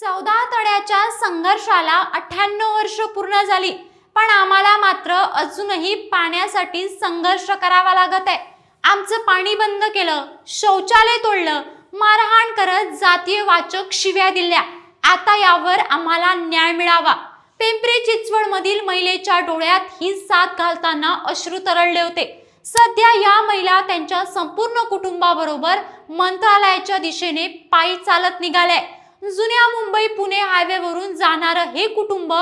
चौदा तड्याच्या संघर्षाला अठ्ठ्याण्णव वर्ष पूर्ण झाली. पण आम्हाला मात्र अजूनही पाण्यासाठी संघर्ष करावा लागत आहे. आमचं पाणी बंद केलं शौचालय तोडलं मारहाण करत जातीय वाचक शिव्या दिल्या. आता यावर आम्हाला न्याय मिळावा. पिंपरी चिंचवड मधील महिलेच्या डोळ्यात ही साथ घालताना अश्रू तरळले होते. सध्या या महिला त्यांच्या संपूर्ण कुटुंबाबरोबर मंत्रालयाच्या दिशेने पायी चालत निघाल्या. जुन्या मुंबई पुणे हायवेवरून जाणारं हे कुटुंब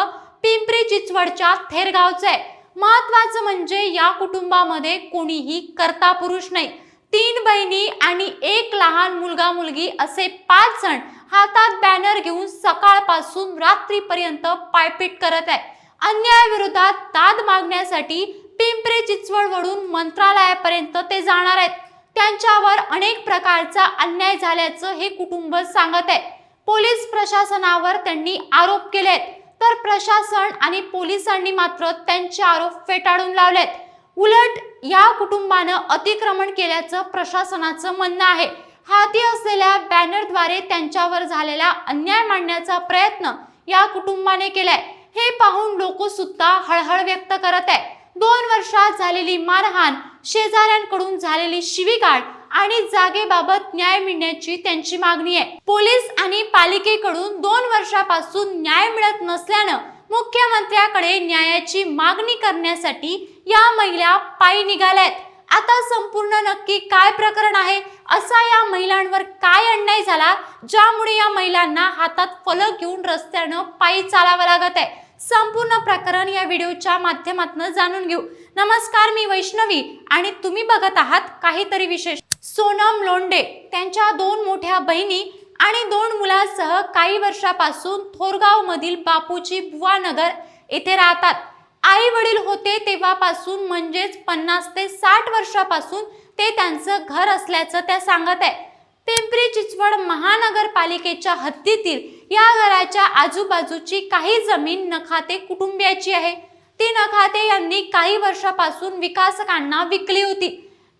पिंपरी चिंचवडच्या थेरगावचं आहे. महत्वाचं म्हणजे या कुटुंबामध्ये कोणीही कर्ता पुरुष नाही. तीन बहिणी आणि एक लहान मुलगा मुलगी असे पाच जण हातात बॅनर घेऊन सकाळपासून रात्रीपर्यंत पायपीट करत आहे. अन्यायाविरोधात दाद मागण्यासाठी पिंपरी चिंचवडवरून मंत्रालयापर्यंत ते जाणार आहेत. त्यांच्यावर अनेक प्रकारचा अन्याय झाल्याचं हे कुटुंब सांगत आहे. पोलीस प्रशासनावर त्यांनी आरोप केले आहेत तर प्रशासन आणि पोलिसांनी मात्र त्यांचे आरोप फेटाळून लावलेत. उलट या कुटुंबानं अतिक्रमण केल्याचं प्रशासनाचं म्हणणं आहे. हाती असलेल्या बॅनरद्वारे त्यांच्यावर झालेला अन्याय मांडण्याचा प्रयत्न या कुटुंबाने केलाय. हे पाहून लोक सुद्धा हळहळ व्यक्त करत आहे दोन वर्षात झालेली मारहाण शेजाऱ्यांकडून झालेली शिवीगाळ आणि जागेबाबत न्याय मिळण्याची त्यांची मागणी आहे. पोलीस आणि पालिकेकडून दोन वर्षापासून न्याय मिळत नसल्यानं मुख्यमंत्र्याकडे न्यायाची मागणी करण्यासाठी या महिला पायी निघाल्यात. आता संपूर्ण नक्की काय प्रकरण आहे? असा या महिलांवर काय अन्याय झाला? ज्यामुळे या महिलांना हातात फलक घेऊन रस्त्यानं पायी चालावं लागत आहे. संपूर्ण प्रकरण या व्हिडिओच्या माध्यमातून जाणून घेऊ. नमस्कार मी वैष्णवी आणि तुम्ही बघत आहात काहीतरी विशेष. सोनम लोंडे त्यांच्या दोन मोठ्या बहिणी आणि दोन मुलांसह काही वर्षापासून थोरगाव मधील बापूजी बुवानगर येथे राहतात. आई वडील होते तेव्हापासून म्हणजेच पन्नास ते साठ वर्षापासून ते त्यांचं घर असल्याचं त्या सांगत आहे पिंपरी चिंचवड महानगरपालिकेच्या हद्दीतील या घराच्या आजूबाजूची काही जमीन नखाते कुटुंबियाची आहे. ती नखाते यांनी काही वर्षापासून विकासकांना विकली होती.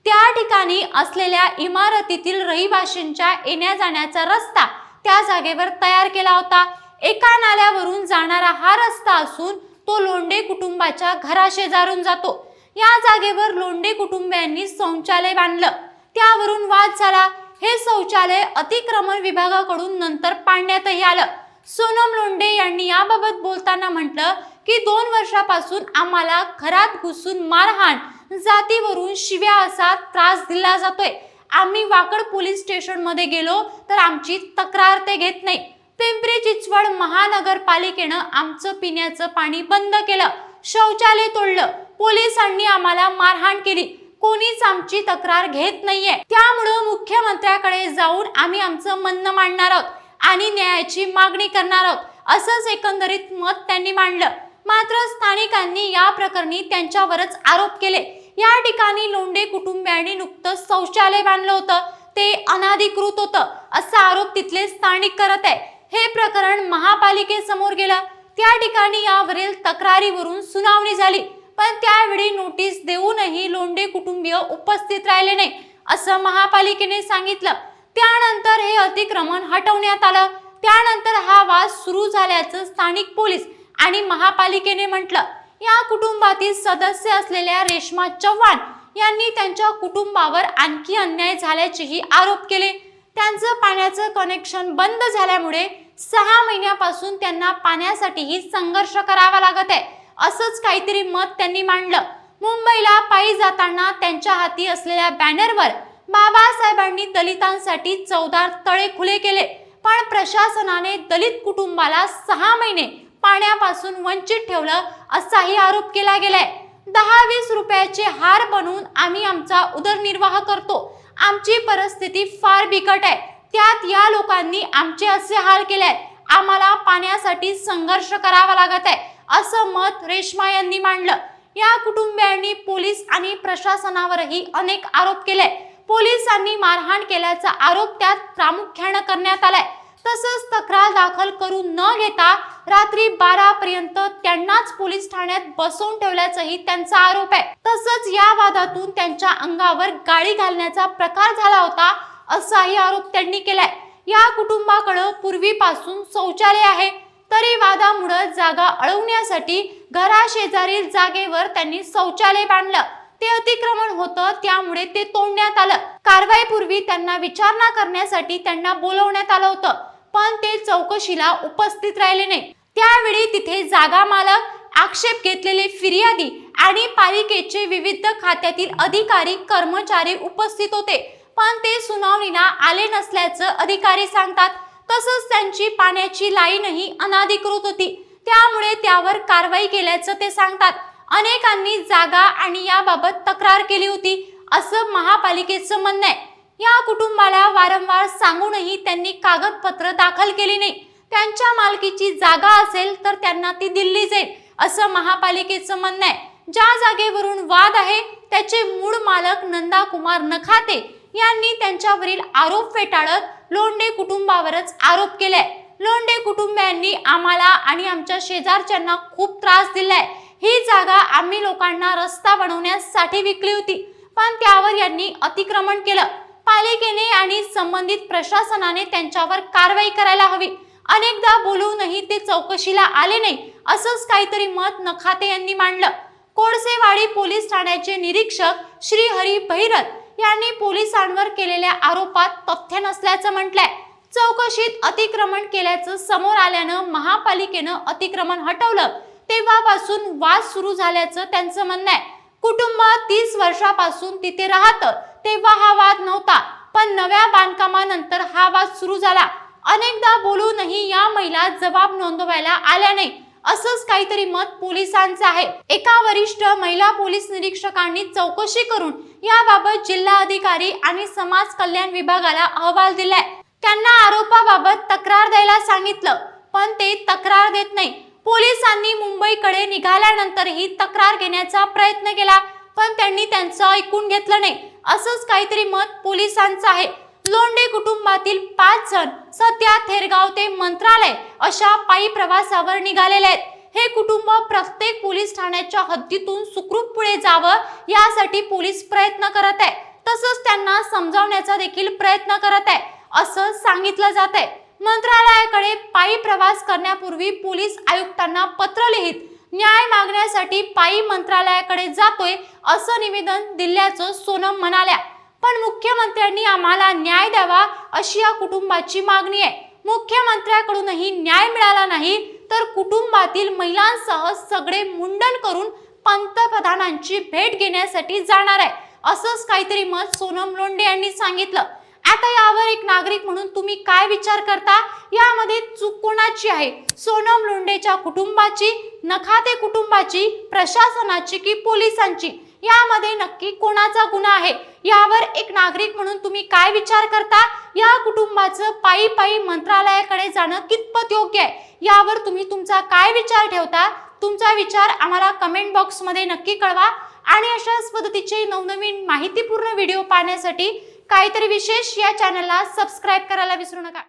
त्या ठिकाणी असलेल्या इमारतीतील रहिवाशींच्या येण्या जाण्याचा रस्ता त्या जागेवर तयार केला होता. एका नाल्यावरून जाणारा हा रस्ता असून तो लोंडे कुटुंबाच्या घराशेजारून जातो. या जागेवर लोंडे कुटुंबियांनी शौचालय बांधलं. त्यावरून वाद झाला. हे शौचालय अतिक्रमण विभागाकडून नंतर पाडण्यातही आलं. सोनम लोंडे यांनी याबाबत बोलताना म्हटलं की दोन वर्षापासून आम्हाला घरात घुसून मारहाण जातीवरून शिव्या असा त्रास दिला जातोय. आम्ही वाकड पोलीस स्टेशनमध्ये गेलो तर आमची तक्रार ते घेत नाही. पिंपरी चिंचवड महानगरपालिकेनं आमचं पिण्याचं पाणी बंद केलं शौचालय तोडलं. पोलिसांनी आम्हाला मारहाण केली. कोणीच आमची तक्रार घेत नाहीये. त्यामुळं मुख्यमंत्र्याकडे जाऊन आम्ही आमचं म्हणणं मांडणार आहोत आणि न्यायाची मागणी करणार आहोत असंच एकंदरीत मत त्यांनी मांडलं. मात्र स्थानिकांनी या प्रकरणी त्यांच्यावरच आरोप केले. या ठिकाणी लोंढे कुटुंबियांनी नुकतंच शौचालय बांधलं होतं. ते अनाधिकृत होतं असा आरोप तिथले स्थानिक करत आहे हे प्रकरण महापालिकेसमोर गेलं. त्या ठिकाणी यावरील तक्रारीवरून सुनावणी झाली. पण त्यावेळी नोटीस देऊनही लोंढे कुटुंबीय उपस्थित राहिले नाही असं महापालिकेने सांगितलं. त्यानंतर हे अतिक्रमण हटवण्यात आलं. त्यानंतर हा वाद सुरू झाल्याचं स्थानिक पोलीस आणि महापालिकेने म्हटलं या कुटुंबातील सदस्य असलेल्या रेश्मा चव्हाण यांनी त्यांच्या कुटुंबावर आणखी अन्याय झाल्याचेही आरोप केले. त्यांचं पाण्याचं कनेक्शन बंद झाल्यामुळे सहा महिन्यापासून त्यांना पाण्यासाठीही संघर्ष करावा लागत आहे. असंच काहीतरी मत त्यांनी मांडलं. मुंबईला पायी जाताना त्यांच्या हाती असलेल्या बॅनरवर बाबासाहेबांनी दलितांसाठी चौदार तळे खुले केले. पण प्रशासनाने दलित कुटुंबाला सहा महिने पाण्यापासून वंचित ठेवलं असाही आरोप केला गेलाय. दहा वीस रुपयाचे हार बनवून आम्ही आमचा उदरनिर्वाह करतो. आमची परिस्थिती फार बिकट आहे. त्यात या लोकांनी आमचे असे हाल केले आहेत आम्हाला पाण्यासाठी संघर्ष करावा लागत आहे असं मत रेश्मा यांनी मांडलं. या कुटुंबियांनी पोलीस आणि प्रशासनावरही अनेक आरोप केले. पोलिसांनी मारहाण केल्याचा आरोप त्यात प्रामुख्यानं करण्यात आलाय. तसंच तक्रार दाखल करून न घेता रात्री बारा पर्यंत त्यांनाच पोलीस ठाण्यात बसवून ठेवल्याचाही त्यांचा आरोप आहे. तसंच या वादातून त्यांच्या अंगावर गाडी घालण्याचा प्रकार झाला होता असाही आरोप त्यांनी केलाय. या कुटुंबाकडं पूर्वीपासून शौचालय आहे. तरी वादामुळं जागा अळवण्यासाठी घराशेजारील जागेवर त्यांनी शौचालय बांधलं. ते अतिक्रमण होतं त्यामुळे ते तोडण्यात आलं. कारवाईपूर्वी त्यांना विचारणा करण्यासाठी त्यांना बोलवण्यात आलं होतं पण ते चौकशीला उपस्थित राहिले नाही. त्यावेळी तिथे जागा मालक आक्षेप घेतलेले फिर्यादी आणि पालिकेचे विविध खात्यातील अधिकारी कर्मचारी उपस्थित होते. पण ते सुनावणीला आले नसल्याचं अधिकारी सांगतात. तसंच त्यांची पाण्याची लाईनही अनाधिकृत होती. त्यामुळे त्यावर कारवाई केल्याचं ते सांगतात. अनेकांनी जागा आणि याबाबत तक्रार केली होती असं महापालिकेचं म्हणणं आहे. या कुटुंबाला वारंवार सांगूनही त्यांनी कागदपत्र दाखल केली नाही. त्यांच्या मालकीची जागा असेल तर त्यांना ती दिल्ली जाईल असं महापालिकेचं म्हणणं आहे. ज्या जागेवरून वाद आहे त्याचे मूळ मालक नंदा कुमार नखाते यांनी त्यांच्यावरील आरोप फेटाळत लोंढे कुटुंबावरच आरोप केलाय. लोंढे कुटुंबियांनी आम्हाला आणि आमच्या शेजारच्यांना खूप त्रास दिलाय. ही जागा आम्ही लोकांना रस्ता बनवण्यासाठी विकली होती पण त्यावर यांनी अतिक्रमण केलं. पालिकेने आणि संबंधित प्रशासनाने त्यांच्यावर कारवाई करायला हवी. अनेकदा बोलूनही ते चौकशीला आले नाही असंच काहीतरी मत नखाते यांनी मांडलं. कोळसेवाडी पोलीस ठाण्याचे निरीक्षक श्री हरी भैरत यांनी पोलिसांवर केलेल्या आरोपात तथ्य नसल्याचं म्हटलंय. चौकशीत अतिक्रमण केल्याचं समोर आल्यानं महापालिकेनं अतिक्रमण हटवलं. तेव्हापासून वाद सुरू झाल्याचं त्यांचं म्हणणं आहे. कुटुंब तीस वर्षापासून तिथे राहतं तेव्हा हा वाद नव्हता पण नव्या बांधकामानंतर हा वाद सुरू झाला. अनेकदा बोलूनही या महिला जबाब नोंदवायला आल्या नाही. असंच काहीतरी मत पोलिसांचं आहे. एका वरिष्ठ महिला पोलीस निरीक्षकांनी चौकशी करून याबाबत जिल्हा अधिकारी आणि समाज कल्याण विभागाला अहवाल दिलाय. त्यांना आरोपाबाबत तक्रार द्यायला सांगितलं पण ते तक्रार देत नाही. पोलिसांनी मुंबईकडे निघाल्यानंतरही तक्रार घेण्याचा प्रयत्न केला पण त्यांनी त्यांचं ऐकून घेतलं नाही. असंच काहीतरी मत पोलिसांचं आहे. लोंढे कुटुंबातील पाच जण सध्या थेरगाव ते मंत्रालय अशा पायी प्रवासावर निघालेले आहेत. हे कुटुंब प्रत्येक पोलीस ठाण्याच्या हद्दीतून सुखरूप पुढे जावं यासाठी पोलीस प्रयत्न करत आहे. तसंच त्यांना समजावण्याचा देखील प्रयत्न करत आहे असं सांगितलं जात आहे. मंत्रालयाकडे पायी प्रवास करण्यापूर्वी पोलीस आयुक्तांना पत्र लिहित न्याय मागण्यासाठी पायी मंत्रालयाकडे जातोय असं निवेदन दिल्याचं सोनम म्हणाल्या. पण मुख्यमंत्र्यांनी आम्हाला न्याय द्यावा अशी या कुटुंबाची मागणी आहे. मुख्यमंत्र्याकडूनही न्याय मिळाला नाही तर कुटुंबातील महिलांसह सगळे मुंडन करून पंतप्रधानांची भेट घेण्यासाठी जाणार आहे असंच काहीतरी मत सोनम लोंढे यांनी सांगितलं. आता यावर एक नागरिक म्हणून तुम्ही काय विचार करता? यामध्ये चूक कोणाची आहे? सोनम लोंढेच्या कुटुंबाची नखाते कुटुंबाची प्रशासनाची की पोलिसांची? यामध्ये नक्की कोणाचा गुन्हा आहे? यावर एक नागरिक म्हणून तुम्ही काय विचार करता? या कुटुंबाचं पायी पायी मंत्रालयाकडे जाणं कितपत योग्य आहे? यावर तुम्ही तुमचा काय विचार ठेवता? तुमचा विचार आम्हाला कमेंट बॉक्समध्ये नक्की कळवा. आणि अशाच पद्धतीचे नवनवीन माहितीपूर्ण व्हिडिओ पाहण्यासाठी काहीतरी विशेष या चॅनलला सबस्क्राईब करायला विसरू नका.